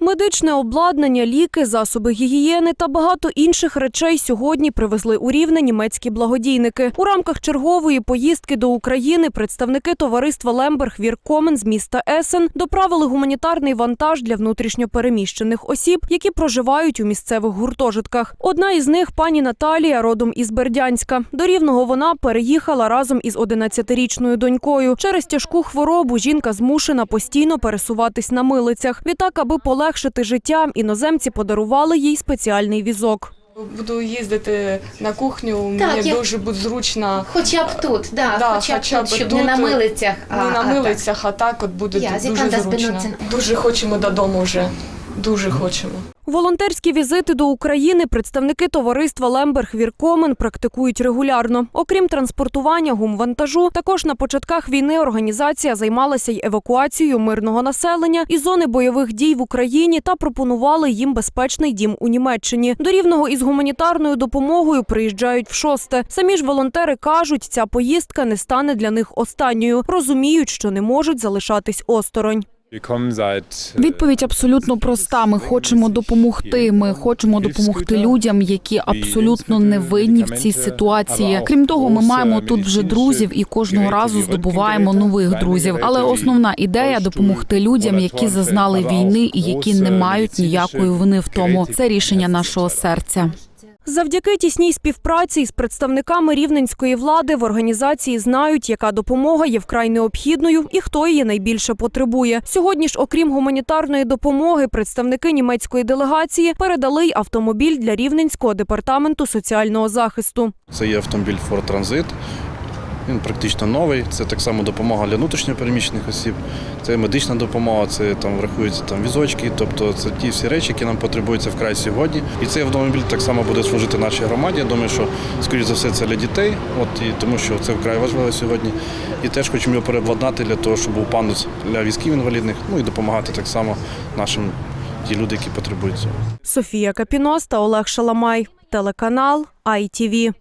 Медичне обладнання, ліки, засоби гігієни та багато інших речей сьогодні привезли у Рівне німецькі благодійники. У рамках чергової поїздки до України представники товариства Лемберг Віркомен з міста Есен доправили гуманітарний вантаж для внутрішньопереміщених осіб, які проживають у місцевих гуртожитках. Одна із них пані Наталія, родом із Бердянська. До Рівного вона переїхала разом із 11-річною донькою. Через тяжку хворобу жінка змушена постійно пересуватись на милицях. Відтак, аби полегшити життя, іноземці подарували їй спеціальний візок. Буду їздити на кухню, Так, мені я- дуже буде зручно. Хоча б тут, да, Да, хоча б хоча б тут, щоб тут, не на милицях. Не на милицях, а так от буде Я, дуже зручно. Дуже хочемо додому вже. Дуже хочемо. Волонтерські візити до України представники товариства Лемберг Віркомен практикують регулярно. Окрім транспортування гумвантажу, також на початках війни організація займалася й евакуацією мирного населення із зони бойових дій в Україні та пропонували їм безпечний дім у Німеччині. До рівного із гуманітарною допомогою приїжджають в шосте. Самі ж волонтери кажуть, ця поїздка не стане для них останньою. Розуміють, що не можуть залишатись осторонь. Відповідь абсолютно проста. Ми хочемо допомогти. Ми хочемо допомогти людям, які абсолютно не винні в цій ситуації. Крім того, ми маємо тут вже друзів і кожного разу здобуваємо нових друзів. Але основна ідея допомогти людям, які зазнали війни і які не мають ніякої вини в тому. Це рішення нашого серця. Завдяки тісній співпраці із представниками рівненської влади в організації знають, яка допомога є вкрай необхідною і хто її найбільше потребує. Сьогодні ж, окрім гуманітарної допомоги, представники німецької делегації передали й автомобіль для рівненського департаменту соціального захисту. Це є автомобіль Ford Transit. Він практично новий. Це так само допомога для внутрішньопереміщених осіб. Це медична допомога, це там врахуються там візочки. Тобто це ті всі речі, які нам потребуються вкрай сьогодні. І цей автомобіль так само буде служити нашій громаді. Я думаю, що скоріш за все це для дітей, от і тому що це вкрай важливо сьогодні. І теж хочемо його переобладнати для того, щоб був пандус для візків інвалідних, ну і допомагати так само нашим ті люди, які потребують цього. Софія Капінос та Олег Шаламай. Телеканал ITV.